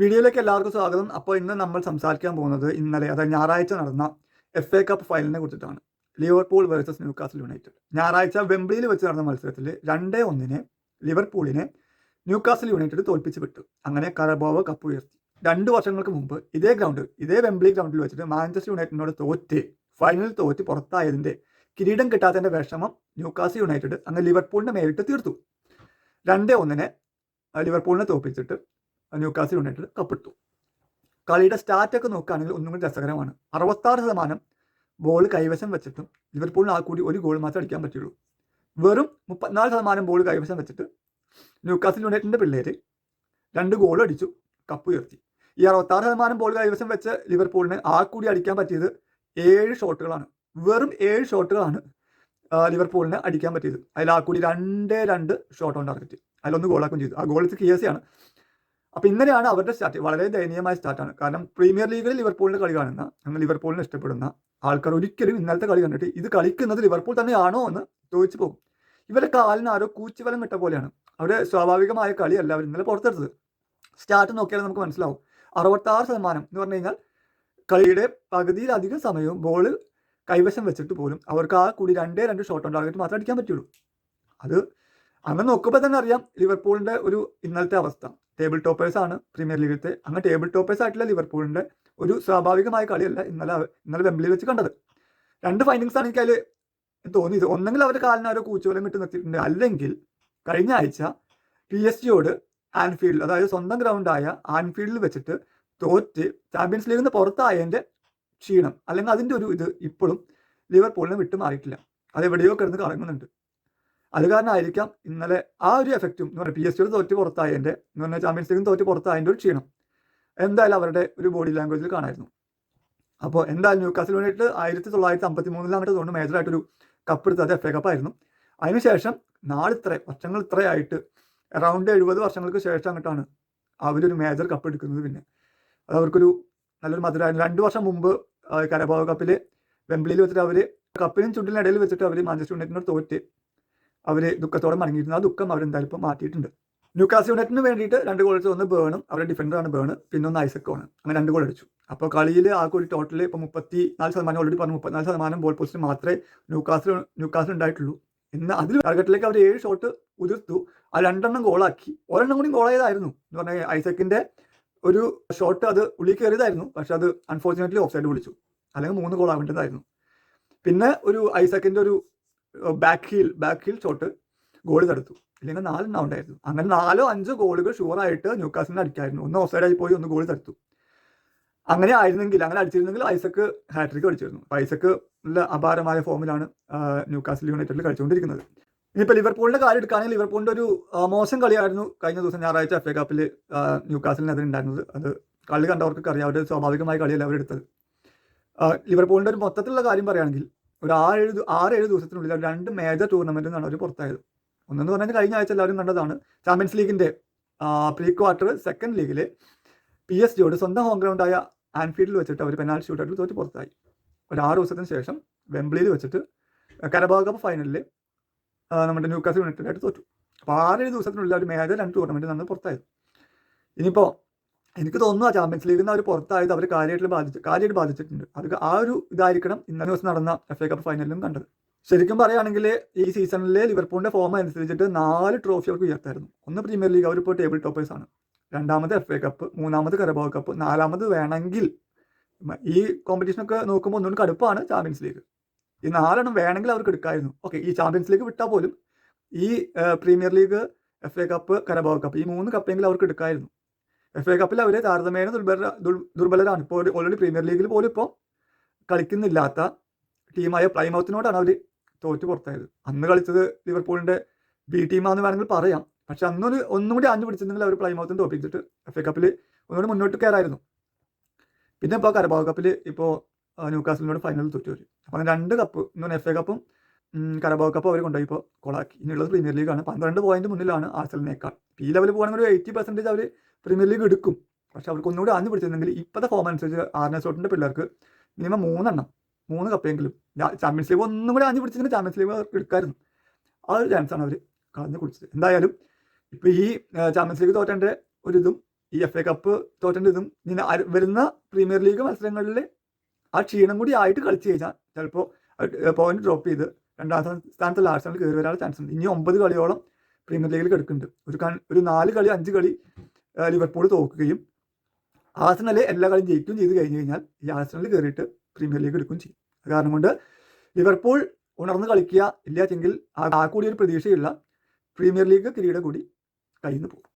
വീഡിയോയിലേക്ക് എല്ലാവർക്കും സ്വാഗതം. അപ്പോൾ ഇന്ന് നമ്മൾ സംസാരിക്കാൻ പോകുന്നത് ഇന്നലെ അതായത് ഞായറാഴ്ച നടന്ന എഫ് എ കപ്പ് ഫൈനലിനെ കുറിച്ചിട്ടാണ്. Liverpool versus Newcastle United. ഞായറാഴ്ച വെംബ്ലിയിൽ വെച്ച് നടന്ന മത്സരത്തിൽ രണ്ടേ ഒന്നിന് ലിവർപൂളിനെ ന്യൂകാസൽ യുണൈറ്റഡ് തോൽപ്പിച്ച് വിട്ടു. അങ്ങനെ കറബോവ കപ്പ് ഉയർത്തി. രണ്ട് വർഷങ്ങൾക്ക് മുമ്പ് ഇതേ ഗ്രൗണ്ട് ഇതേ വെംബ്ലി ഗ്രൗണ്ടിൽ വെച്ചിട്ട് മാഞ്ചസ്റ്റർ യുണൈറ്റഡിനോട് തോറ്റ് ഫൈനലിൽ തോറ്റ് പുറത്തായതിന്റെ കിരീടം കിട്ടാത്തതിന്റെ വിഷമം ന്യൂകാസൽ യുണൈറ്റഡ് അങ്ങ് ലിവർപൂളിനെ നേരിട്ട് തീർത്തു. രണ്ടേ ഒന്നിനെ ലിവർപൂളിനെ തോൽപ്പിച്ചിട്ട് ന്യൂകാസിൽ യുണൈറ്റഡ് കപ്പെടുത്തു കളിയുടെ സ്റ്റാറ്റൊക്കെ നോക്കുകയാണെങ്കിൽ ഒന്നും കൂടി രസകരമാണ്. അറുപത്താറ് ശതമാനം ബോൾ കൈവശം വെച്ചിട്ടും ലിവർപൂളിന് ആ കൂടി ഒരു ഗോൾ മാത്രമേ അടിക്കാൻ പറ്റുള്ളൂ. വെറും മുപ്പത്തിനാല് ശതമാനം ബോൾ കൈവശം വെച്ചിട്ട് ന്യൂക്കാസിൽ യുണൈറ്റഡിന്റെ പിള്ളേർ രണ്ട് ഗോൾ അടിച്ചു കപ്പ് ഉയർത്തി. ഈ അറുപത്താറ് ശതമാനം ബോൾ കൈവശം വെച്ച ലിവർപൂളിന് ആ കൂടി അടിക്കാൻ പറ്റിയത് ഏഴ് ഷോട്ടുകളാണ് വെറും ഏഴ് ഷോട്ടുകളാണ് ലിവർപൂളിന് അടിക്കാൻ പറ്റിയത്. അതിൽ ആ കൂടി രണ്ടേ രണ്ട് ഷോട്ട് ഓൺ ടാർഗറ്റ് അതിലൊന്ന് ഗോളാക്കുകയും ചെയ്തു. ആ ഗോൾ കിയസിയാണ് അപ്പൊ ഇന്നലെയാണ് അവരുടെ സ്റ്റാർട്ട് വളരെ ദയനീയമായ സ്റ്റാർട്ടാണ് കാരണം പ്രീമിയർ ലീഗിൽ ലിവർപൂളിന്റെ കളി കാണുന്ന ഞങ്ങൾ ലിവർപൂളിനെ ഇഷ്ടപ്പെടുന്ന ആൾക്കാർ ഒരിക്കലും ഇന്നലത്തെ കളി കണ്ടിട്ട് ഇത് കളിക്കുന്നത് ലിവർപൂൾ തന്നെയാണോ എന്ന് ചോദിച്ചു പോകും. ഇവരെ കാലിന് ആരോ കൂച്ചുവലം കിട്ട പോലെയാണ്. അവരുടെ സ്വാഭാവികമായ കളിയല്ല അവർ ഇന്നലെ പുറത്തെടുത്തത്. സ്റ്റാർട്ട് നോക്കിയാൽ നമുക്ക് മനസ്സിലാവും. അറുപത്താറ് ശതമാനം എന്ന് പറഞ്ഞു കഴിഞ്ഞാൽ കളിയുടെ പകുതിയിലധികം സമയവും ബോൾ കൈവശം വെച്ചിട്ട് പോലും അവർക്ക് ആ കൂടി രണ്ടേ രണ്ട് ഷോട്ട് ടാർഗറ്റ് മാത്രമേ അടിക്കാൻ പറ്റുള്ളൂ. അത് അങ്ങനെ നോക്കുമ്പോൾ തന്നെ അറിയാം ലിവർപൂളിന്റെ ഒരു ഇന്നലത്തെ അവസ്ഥ. ടേബിൾ ടോപ്പേഴ്സ് ആണ് പ്രീമിയർ ലീഗിലത്തെ. അങ്ങനെ ടേബിൾ ടോപ്പേഴ്സ് ആയിട്ടില്ല ലിവർപൂളിന്റെ ഒരു സ്വാഭാവികമായ കളിയല്ല ഇന്നലെ ഇന്നലെ വെമ്പിളിയിൽ വെച്ച് കണ്ടത്. രണ്ട് ഫൈൻഡിങ്സ് ആണ് എനിക്ക് അതിൽ തോന്നിയത്. ഒന്നെങ്കിൽ അവരുടെ കാലിനാരോ കൂച്ചുവലം ഇട്ട് നിർത്തിയിട്ടുണ്ട്. അല്ലെങ്കിൽ കഴിഞ്ഞ ആഴ്ച പി എസ് ജിയോട് ആൻഫീൽഡ് അതായത് സ്വന്തം ഗ്രൗണ്ടായ ആൻഫീൽഡിൽ വെച്ചിട്ട് തോറ്റ് ചാമ്പ്യൻസ് ലീഗിൽ നിന്ന് പുറത്തായതിന്റെ ക്ഷീണം അല്ലെങ്കിൽ അതിന്റെ ഒരു ഇത് ഇപ്പോഴും ലിവർപൂളിനെ വിട്ടു മാറിയിട്ടില്ല അത് എവിടെയോ കിടന്ന് കറങ്ങുന്നുണ്ട്. അത് കാരണമായിരിക്കാം ഇന്നലെ ആ ഒരു എഫക്റ്റും എന്ന് പറഞ്ഞാൽ പി എസ് സിയുടെ തോറ്റ് പുറത്തായതിന്റെ എന്ന് പറഞ്ഞാൽ ചാമ്പ്യൻസ് ലീഗിൽ തോറ്റ് പുറത്തായതിന്റെ ഒരു ക്ഷീണം. എന്തായാലും അവരുടെ ഒരു ബോഡി ലാംഗ്വേജിൽ കാണായിരുന്നു. അപ്പോൾ എന്തായാലും ന്യൂക്കാസിൽ വേണ്ടിയിട്ട് ആയിരത്തി തൊള്ളായിരത്തി അമ്പത്തി മൂന്നിലാണ് തോന്നുന്നു മേജറായിട്ടൊരു കപ്പ് എടുത്തത് എഫ് എ കപ്പായിരുന്നു അതിനുശേഷം നാളിത്ര വർഷങ്ങൾ ഇത്രയായിട്ട് അറൗണ്ട് എഴുപത് വർഷങ്ങൾക്ക് ശേഷം അങ്ങോട്ടാണ് അവരൊരു മേജർ കപ്പ് എടുക്കുന്നത് പിന്നെ. അത് അവർക്കൊരു നല്ലൊരു മധുരമായിരുന്നു രണ്ട് വർഷം മുമ്പ് കരഭാവ കപ്പിൽ വെമ്പിളിയിൽ വെച്ചിട്ട് അവർ കപ്പിനും ചുണ്ടിനിടയിൽ വെച്ചിട്ട് അവർ മാഞ്ചസ്റ്റർ യുണൈറ്റിനോട് തോറ്റ്. അവർ ദുഃഖത്തോടെ മടങ്ങിയിരുന്നു ആ ദുഃഖം അവരെന്തായാലും ഇപ്പോൾ മാറ്റിയിട്ടുണ്ട്. ന്യൂക്കാസ് യുണൈറ്റിന് വേണ്ടിയിട്ട് രണ്ട് ഗോൾസ് ഒന്ന് ബേണും അവരുടെ ഡിഫൻഡറാണ് ബേണ് പിന്നെ ഒന്ന് ഐസക്കോണ്. അങ്ങനെ രണ്ട് ഗോൾ അടിച്ചു. അപ്പോൾ കളിയിൽ ആ കൂടി ടോട്ടൽ ഇപ്പോൾ മുപ്പത്തി നാല് ശതമാനം ഓൾറെഡി പറഞ്ഞു മുപ്പത്തിനാല് ശതമാനം ബോൾ പോസ്റ്റ് മാത്രമേ ന്യൂക്കാസിൽ ന്യൂക്കാസിൽ ഉണ്ടായിട്ടുള്ളൂ. ഇന്ന് അതിൽ ടാർഗറ്റിലേക്ക് അവർ ഏഴ് ഷോട്ട് ഉതിർത്തു. ആ രണ്ടെണ്ണം ഗോളാക്കി ഒരെണ്ണം കൂടി ഗോൾ ആയതായിരുന്നു. എന്ന് പറഞ്ഞാൽ ഐസക്കിന്റെ ഒരു ഷോട്ട് അത് ഉള്ളിൽ കയറിയതായിരുന്നു. പക്ഷെ അത് അൺഫോർച്ചുനേറ്റ്ലി ഓഫ് സൈഡ് വിളിച്ചു. അല്ലെങ്കിൽ മൂന്ന് ഗോൾ ആവേണ്ടതായിരുന്നു. പിന്നെ ഒരു ഐസക്കിന്റെ ഒരു back heel back heel shot goal തടുത്തു ഇല്ലെങ്കിൽ നാലെണ്ണം ഉണ്ടായിരുന്നു. അങ്ങനെ നാലോ അഞ്ചോ ഗോളുകൾ ഷുവറായിട്ട് ന്യൂക്കാസിന് അടിക്കായിരുന്നു. ഒന്ന് ഓഫ് സൈഡായി പോയി ഒന്ന് ഗോൾ തടുത്തു അങ്ങനെ ആയിരുന്നെങ്കിൽ അങ്ങനെ അടിച്ചിരുന്നെങ്കിൽ ഐസക്ക് ഹാട്രിക് അടിച്ചിരുന്നു. ഐസക്ക് നല്ല അപാരമായ ഫോമിലാണ് ന്യൂക്കാസിൽ യുണൈറ്റഡിൽ കളിച്ചുകൊണ്ടിരിക്കുന്നത്. ഇനിയിപ്പോൾ ലിവർപൂളിന്റെ കാര്യം എടുക്കുകയാണെങ്കിൽ ലിവർപൂളിന്റെ ഒരു മോശം കളിയായിരുന്നു കഴിഞ്ഞ ദിവസം ഞായറാഴ്ച എഫ് എ കപ്പിൽ ന്യൂക്കാസിലിനെതിരെ ഉണ്ടായിരുന്നത് അത് കളി കണ്ടവർക്കൊക്കെ അറിയാം. അവരുടെ സ്വാഭാവികമായ കളിയല്ല അവരെടുത്തത്. ലിവർപൂളിന്റെ ഒരു മൊത്തത്തിലുള്ള കാര്യം പറയുകയാണെങ്കിൽ ഒരു ആറേഴ് ഏഴ് ആറ് ഏഴ് ദിവസത്തിനുള്ളിൽ രണ്ട് മേജർ ടൂർണമെന്റ് നിന്നാണ് അവർ പുറത്തായത്. ഒന്നെന്ന് പറഞ്ഞാൽ കഴിഞ്ഞ ആഴ്ച എല്ലാവരും കണ്ടതാണ്. ചാമ്പ്യൻസ് ലീഗിന്റെ പ്രീ ക്വാർട്ടർ സെക്കൻഡ് ലീഗിൽ പി എസ് ജിയോട് സ്വന്തം ഹോം ഗ്രൗണ്ടായ ആൻഫീൽഡിൽ വെച്ചിട്ട് അവർ പെനാൽറ്റി ഷൂട്ടൗട്ടിൽ തോറ്റ് പുറത്തായി. ഒരു ആറ് ദിവസത്തിന് ശേഷം വെംബ്ലിയിൽ വെച്ചിട്ട് കരബാഗ് കപ്പ് ഫൈനലിൽ നമ്മുടെ ന്യൂക്കാസ് യുണൈറ്റഡായിട്ട് തോറ്റു. അപ്പോൾ ആറേഴ് ദിവസത്തിനുള്ളിൽ അവർ മേജർ രണ്ട് ടൂർണമെന്റ് നടന്ന് പുറത്തായത്. ഇനിയിപ്പോൾ എനിക്ക് തോന്നുന്നു ആ ചാമ്പ്യൻസ് ലീഗിൽ നിന്ന് അവർ പുറത്തായത് അവർ കാര്യമായിട്ട് ബാധിച്ചു കാര്യമായിട്ട് ബാധിച്ചിട്ടുണ്ട്. അത് ആ ഒരു ഇതായിരിക്കണം ഇന്നലെ ദിവസം നടന്ന എഫ് എ കപ്പ് ഫൈനലിലും കണ്ടത്. ശരിക്കും പറയുകയാണെങ്കിൽ ഈ സീസണിലെ ലിവർപൂളിന്റെ ഫോം അനുസരിച്ചിട്ട് നാല് ട്രോഫി അവർക്ക് ഉയർത്തായിരുന്നു. ഒന്ന് പ്രീമിയർ ലീഗ് അവരിപ്പോൾ ടേബിൾ ടോപ്പേഴ്സ് ആണ്. രണ്ടാമത് എഫ് എ കപ്പ് മൂന്നാമത് കരബാവ് കപ്പ് നാലാമത് വേണമെങ്കിൽ ഈ കോമ്പറ്റീഷനൊക്കെ നോക്കുമ്പോൾ ഒന്നുകൂടി കടുപ്പാണ് ചാമ്പ്യൻസ് ലീഗ് ഈ നാലെണ്ണം വേണമെങ്കിൽ അവർക്ക് എടുക്കായിരുന്നു. ഓക്കെ ഈ ചാമ്പ്യൻസ് ലീഗ് വിട്ടാൽ പോലും ഈ Premier League F A cup Carabao cup ഈ മൂന്ന് കപ്പെങ്കിലും അവർക്ക് എടുക്കായിരുന്നു. എഫ് എ കപ്പിൽ അവർ താരതമ്യേന ദുർബല ദുർ- ദുർബലരാണ്. ഇപ്പോൾ ഓൾറെഡി പ്രീമിയർ ലീഗിൽ പോലും ഇപ്പോൾ കളിക്കുന്നില്ലാത്ത ടീമായ പ്ലൈമൗത്തിനോടാണ് അവർ തോറ്റ് പുറത്തായത്. അന്ന് കളിച്ചത് ലിവർപൂളിന്റെ ബി ടീമാന്ന് വേണമെങ്കിൽ പറയാം. പക്ഷെ അന്നൊരു ഒന്നും കൂടി അഞ്ഞു പിടിച്ചിരുന്നെങ്കിൽ അവർ പ്ലൈമൗത്തിന് തോപ്പിച്ചിട്ട് എഫ് എ കപ്പിൽ ഒന്നുകൂടി മുന്നോട്ട് കയറായിരുന്നു. പിന്നെ ഇപ്പോൾ കരബാവ് കപ്പിൽ ഇപ്പോൾ ന്യൂകാസിലിനോട് ഫൈനൽ തോറ്റു വരും അങ്ങനെ രണ്ട് കപ്പ് എന്ന് പറഞ്ഞാൽ എഫ് എ കപ്പും കരബാവ് കപ്പും അവർ കൊണ്ടുപോയി ഇപ്പോൾ കൊളാക്കി. ഇനിയുള്ളത് പ്രീമിയർ ലീഗാണ് പന്ത്രണ്ട് പോയിന്റ് മുന്നിലാണ് ആർസലിനേക്കാൾ പി ലെവലിൽ പോകണമെങ്കിൽ ഒരു എയ്റ്റി പെർസെന്റേജ് അവർ പ്രീമിയർ ലീഗ് എടുക്കും. പക്ഷെ അവർക്ക് ഒന്നുകൂടി ആഞ്ഞു പിടിച്ചിരുന്നെങ്കിൽ ഇപ്പോഴത്തെ ഫോം അനുസരിച്ച് ആർനെ സോട്ടിന്റെ പിള്ളേർക്ക് മിനിമം മൂന്നെണ്ണം മൂന്ന് കപ്പെങ്കിലും ചാമ്പ്യൻസ് ലീഗ് ഒന്നും കൂടി ആഞ്ഞു പിടിച്ചിരുന്നെങ്കിൽ ചാമ്പ്യൻസ് ലീഗ് അവർക്ക് എടുക്കായിരുന്നു. ആ ഒരു ചാൻസാണ് അവർ കളഞ്ഞു കുടിച്ചത്. എന്തായാലും ഇപ്പോൾ ഈ ചാമ്പ്യൻസ് ലീഗ് തോറ്റേണ്ട ഒരു ഇതും ഈ എഫ് എ കപ്പ് തോറ്റേണ്ട ഇതും ഇനി വരുന്ന പ്രീമിയർ ലീഗ് മത്സരങ്ങളിൽ ആ ക്ഷീണം കൂടി ആയിട്ട് കളിച്ചു കഴിഞ്ഞാൽ ചിലപ്പോൾ പോയിന്റ് ഡ്രോപ്പ് ചെയ്ത് രണ്ടാം സ്ഥാനത്തുള്ള ആഴ്സണൽ കയറി വരാനുള്ള ചാൻസ് ഉണ്ട്. ഇനി ഒമ്പത് കളിയോളം പ്രീമിയർ ലീഗിൽ കിടക്കുന്നുണ്ട്. ഒരു ഒരു നാല് കളി അഞ്ച് കളി ലിവർപൂൾ തോക്കുകയും ആസനലെ എല്ലാ കളിയും ജയിക്കുകയും ചെയ്ത് കഴിഞ്ഞ് കഴിഞ്ഞാൽ ഈ ആസനൽ കയറിയിട്ട് പ്രീമിയർ ലീഗ് എടുക്കുകയും ചെയ്യും. കാരണം കൊണ്ട് ലിവർപൂൾ ഉണർന്ന് കളിക്കുക ഇല്ലാച്ചെങ്കിൽ ആ കൂടി ഒരു പ്രതീക്ഷയുള്ള പ്രീമിയർ ലീഗ് കിരീടം കൂടി കയ്യിൽ നിന്ന് പോകും.